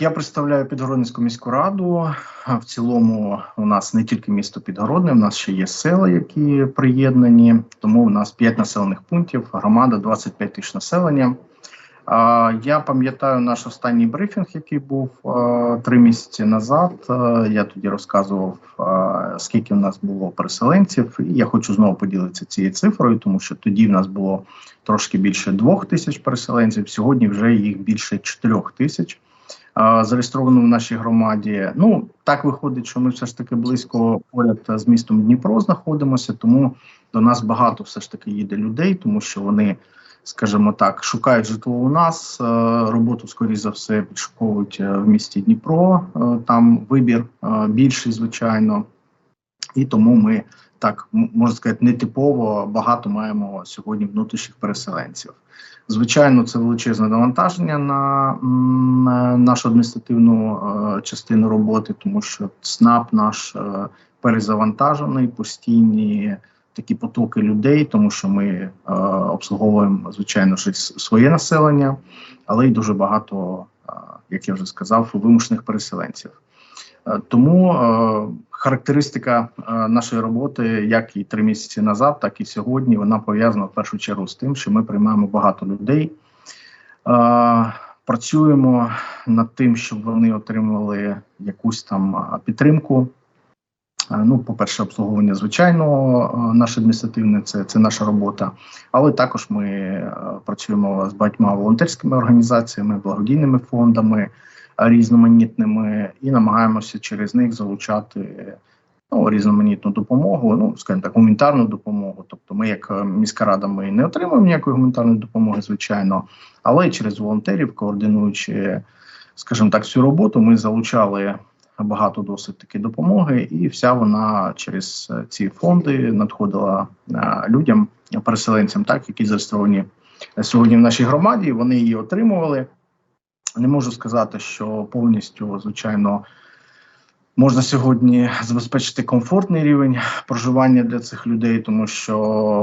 Я представляю Підгородницьку міську раду. В цілому у нас не тільки місто Підгородне, у нас ще є села, які приєднані. Тому у нас 5 населених пунктів, громада 25 тисяч населення. Я пам'ятаю наш останній брифінг, який був три місяці назад. Я тоді розказував, скільки в нас було переселенців. І я хочу знову поділитися цією цифрою, тому що тоді в нас було трошки більше двох тисяч переселенців. Сьогодні вже їх більше чотирьох тисяч зареєстровано в нашій громаді. Ну так виходить, що ми все ж таки близько поряд з містом Дніпро знаходимося, тому до нас багато все ж таки їде людей, тому що вони, скажімо так, шукають житло у нас. Роботу, скоріш за все, підшуковують е, в місті Дніпро. е, Там вибір е, більший, звичайно, і тому ми так можна сказати, нетипово багато маємо сьогодні внутрішніх переселенців. Звичайно, це величезне навантаження на на нашу адміністративну е, частину роботи, тому що СНАП наш е, перезавантажений, постійні такі потоки людей, тому що ми е, обслуговуємо звичайно ж своє населення, але й дуже багато, е, як я вже сказав, вимушених переселенців. Е, Тому е, характеристика е, нашої роботи, як і три місяці назад, так і сьогодні, вона пов'язана в першу чергу з тим, що ми приймаємо багато людей. Працюємо над тим, щоб вони отримували якусь там підтримку. Ну, по-перше, обслуговування звичайно, наше адміністративне це, це наша робота, але також ми працюємо з багатьма волонтерськими організаціями, благодійними фондами різноманітними і намагаємося через них залучати ну, різноманітну допомогу, ну скажімо так, гуманітарну допомогу. Тобто, ми, як е, міська рада, ми не отримуємо ніякої гуманітарної допомоги, звичайно, але через волонтерів, координуючи, скажімо так, цю роботу, ми залучали багато досить таки допомоги, і вся вона через е, ці фонди надходила е, людям, переселенцям, так які зареєстровані сьогодні в нашій громаді. Вони її отримували. Не можу сказати, що повністю, звичайно, можна сьогодні забезпечити комфортний рівень проживання для цих людей, тому що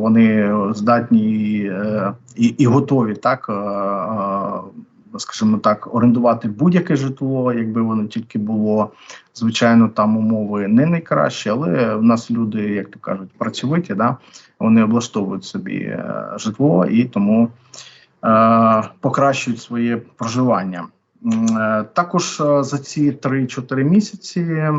вони здатні е, і, і готові так. е, е, Скажімо так, орендувати будь-яке житло, якби воно тільки було. Звичайно, там умови не найкращі, але в нас люди, як то кажуть, працьовиті, да? вони облаштовують собі житло і тому покращують своє проживання. Е, Також е, за ці 3-4 місяці е,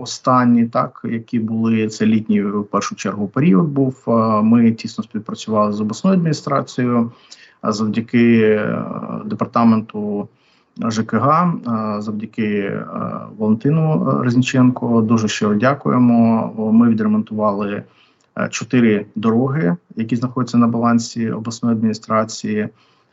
останні, так які були це літній в першу чергу період. Був е, ми тісно співпрацювали з обласною адміністрацією завдяки е, департаменту ЖКГ, е, завдяки е, Валентину е, Резніченко. Дуже щиро дякуємо. Ми відремонтували е, чотири дороги, які знаходяться на балансі обласної адміністрації.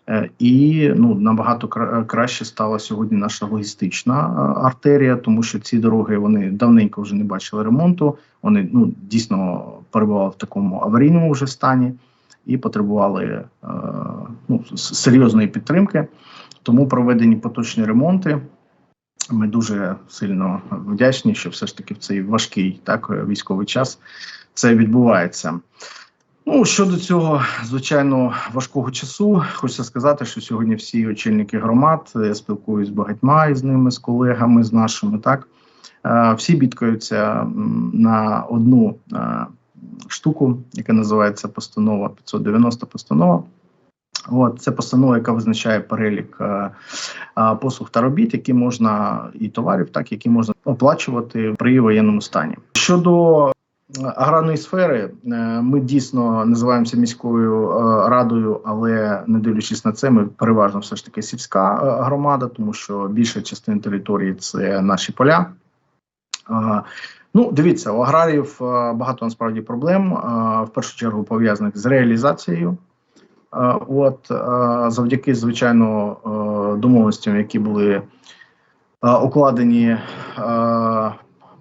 Е, І ну набагато краще стала сьогодні наша логістична е, артерія, тому що ці дороги вони давненько вже не бачили ремонту. Вони ну дійсно перебували в такому аварійному вже стані і потребували е, ну, серйозної підтримки. Тому проведені поточні ремонти. Ми дуже сильно вдячні, що все ж таки в цей важкий так військовий час це відбувається. Ну щодо цього, звичайно, важкого часу, хочеться сказати, що сьогодні всі очільники громад, я спілкуюсь з багатьма із ними, з колегами, з нашими, так е, всі бідкаються на одну е, штуку, яка називається постанова 590 постанова. От це постанова, яка визначає перелік е, е, послуг та робіт, які можна і товарів, так які можна оплачувати при воєнному стані. Щодо е, аграрної сфери, е, ми дійсно називаємося міською е, радою, але не дивлячись на це, ми переважно все ж таки сільська е, громада, тому що більша частина території це наші поля. Е, Ну, дивіться, у аграріїв е, багато насправді проблем, е, в першу чергу пов'язаних з реалізацією. Е, От е, завдяки, звичайно, е, домовленостям, які були укладені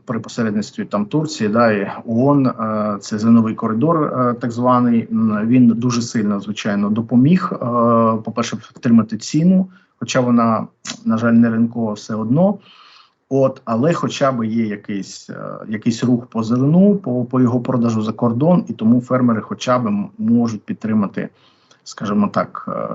при посередництві там Турції, да і ООН, це зерновий коридор, так званий. Він дуже сильно, звичайно, допоміг. е, По-перше, втримати ціну, хоча вона, на жаль, не ринкова все одно. От, але хоча б є якийсь, якийсь рух по зерну, по, по його продажу за кордон, і тому фермери хоча б можуть підтримати скажімо так, е,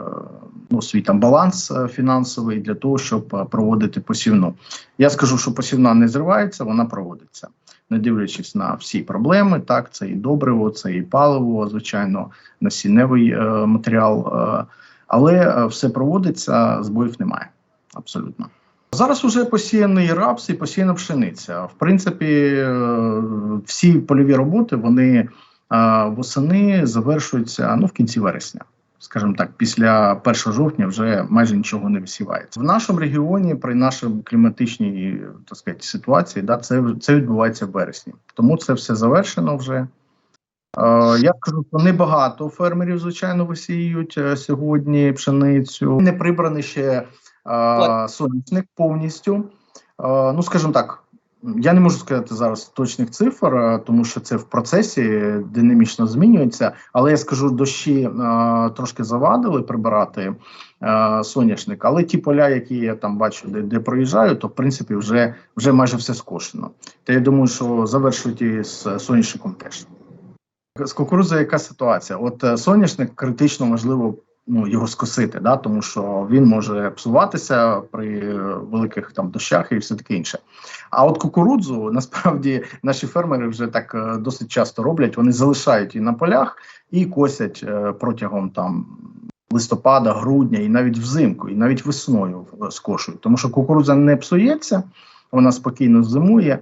ну, свій там баланс е, фінансовий для того, щоб е, проводити посівну. Я скажу, що посівна не зривається, вона проводиться, не дивлячись на всі проблеми. Так, це і добриво, це і паливо, звичайно, насінневий матеріал, але все проводиться, збоїв немає. Абсолютно. Зараз вже посіяний рапс і посіяна пшениця. В принципі, всі польові роботи вони восени завершуються ну, в кінці вересня. Скажімо так, після 1 жовтня вже майже нічого не висівається. В нашому регіоні при нашій кліматичній так сказати, ситуації да, це, це відбувається в вересні. Тому це все завершено вже. Е, я скажу, що небагато фермерів, звичайно, висіють е, сьогодні пшеницю. Не прибраний ще е, соняшник повністю. Е, ну, скажімо так, я не можу сказати зараз точних цифр, е, тому що це в процесі динамічно змінюється. Але я скажу, дощі е, трошки завадили прибирати е, соняшник. Але ті поля, які я там бачу, де, де проїжджаю, то в принципі вже, вже майже все скошено. Та я думаю, що завершують і з соняшником теж. З кукурудзою яка ситуація? От соняшник критично важливо ну, його скосити, да, тому що він може псуватися при великих там дощах і все таке інше. А от кукурудзу насправді наші фермери вже так е, досить часто роблять. Вони залишають її на полях і косять е, протягом там. Листопада, грудня і навіть взимку, і навіть весною скошують, тому що кукурудза не псується, вона спокійно зимує,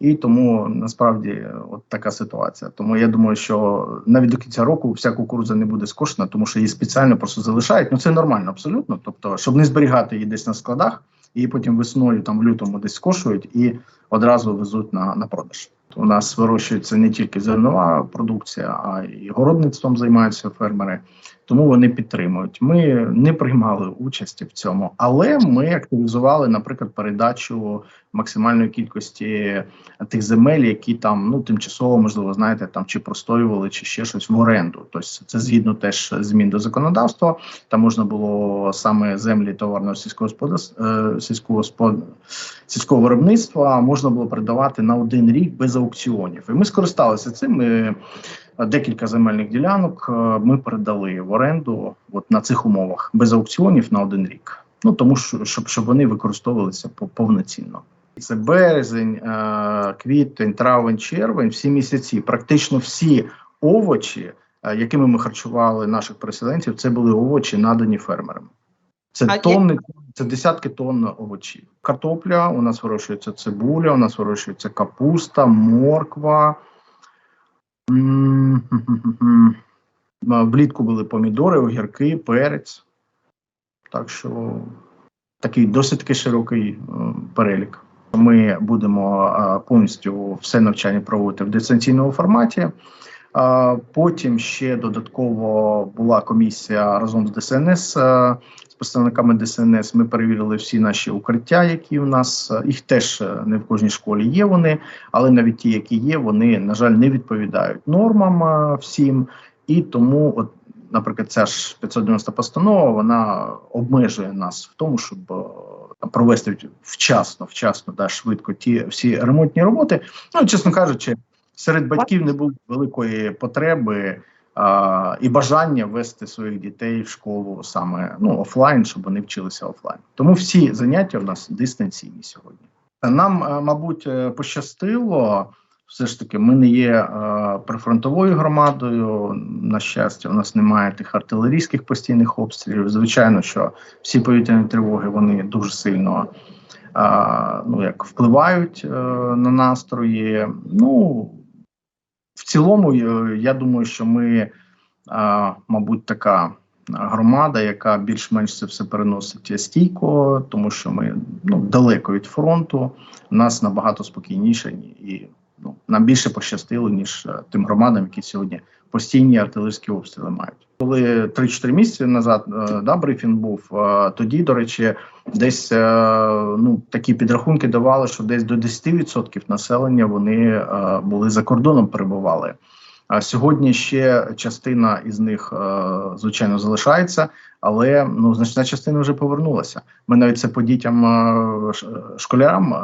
і тому насправді е, от така ситуація. Тому я думаю, що навіть до кінця року вся кукурудза не буде скошена, тому що її спеціально просто залишають. Ну це нормально, абсолютно. Тобто, щоб не зберігати її десь на складах, її потім весною, там в лютому десь скошують і одразу везуть на, на продаж. У нас вирощується не тільки зернова продукція, а й городництвом займаються фермери. Тому вони підтримують. Ми не приймали участі в цьому, але ми активізували, наприклад, передачу максимальної кількості тих земель, які там ну тимчасово можливо знаєте, там чи простоювали, чи ще щось в оренду. Тобто це згідно теж змін до законодавства. Там можна було саме землі товарного сільського господарства сільського сільського виробництва можна було передавати на один рік без аукціонів. І ми скористалися цим. Ми Декілька земельних ділянок е, ми передали в оренду от на цих умовах без аукціонів на один рік. Ну тому що щоб щоб вони використовувалися повноцінно. Це березень, е, квітень, травень, червень, всі місяці. Практично всі овочі, е, якими ми харчували наших переселенців, це були овочі, надані фермерам. Це А тонни, це десятки тонн овочів. Картопля, у нас вирощується цибуля, у нас вирощується капуста, морква. Влітку були помідори, огірки, перець. Так що такий досить таки широкий е, перелік. Ми будемо е, повністю все навчання проводити в дистанційному форматі. Потім ще додатково була комісія разом з ДСНС е, з представниками ДСНС. Ми перевірили всі наші укриття, які у нас їх теж е, не в кожній школі є. Вони, але навіть ті, які є, вони на жаль не відповідають нормам е, всім. І тому, от, наприклад, ця ж 590 постанова вона обмежує нас в тому, щоб провести вчасно, вчасно да, швидко ті всі ремонтні роботи. Ну чесно кажучи, серед батьків не було великої потреби а, і бажання вести своїх дітей в школу саме ну офлайн, щоб вони вчилися офлайн. Тому всі заняття у нас дистанційні сьогодні. Нам, е, мабуть, е, пощастило. Все ж таки, ми не є е, прифронтовою громадою. На щастя, у нас немає тих артилерійських постійних обстрілів. Звичайно, що всі повітряні тривоги вони дуже сильно е, ну, як впливають е, на настрої. Ну в цілому, е, я думаю, що ми, е, мабуть, така громада, яка більш-менш це все переносить стійко, тому що ми ну, далеко від фронту. Нас набагато спокійніше і ну, нам більше пощастило, ніж е, тим громадам, які сьогодні постійні артилерійські обстріли мають. Коли 3-4 місяці назад е, да, брифінг був, е, тоді, до речі, десь ну, такі підрахунки давали, що десь до 10% населення вони були за кордоном перебували. А сьогодні ще частина із них, звичайно, залишається, але ну значна частина вже повернулася. Ми навіть це по дітям школярам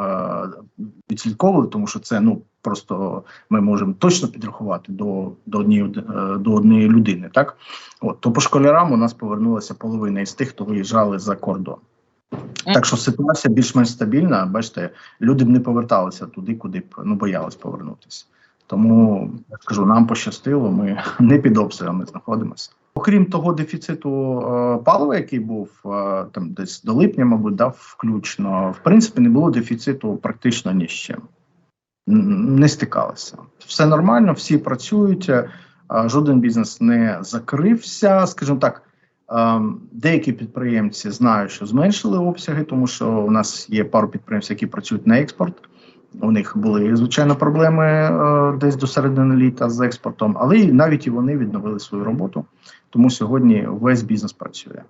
відслідковували, тому що це ну просто ми можемо точно підрахувати до, до, однієї, е, до однієї людини. Так, от то по школярам у нас повернулася половина із тих, хто виїжджали за кордон. Так що ситуація більш-менш стабільна. Бачите, люди б не поверталися туди, куди б ну боялись повернутися. Тому я скажу, нам пощастило, ми не під обстрілами знаходимося. Окрім того дефіциту е, палива, який був е, там десь до липня, мабуть, да, включно, в принципі, не було дефіциту практично ні з чим. Не стикалися. Все нормально, всі працюють, е, жоден бізнес не закрився. Скажімо так, е, деякі підприємці знають, що зменшили обсяги, тому що у нас є пару підприємців, які працюють на експорт. У них були звичайно проблеми е, десь до середини літа з експортом, але навіть і вони відновили свою роботу. Тому сьогодні весь бізнес працює.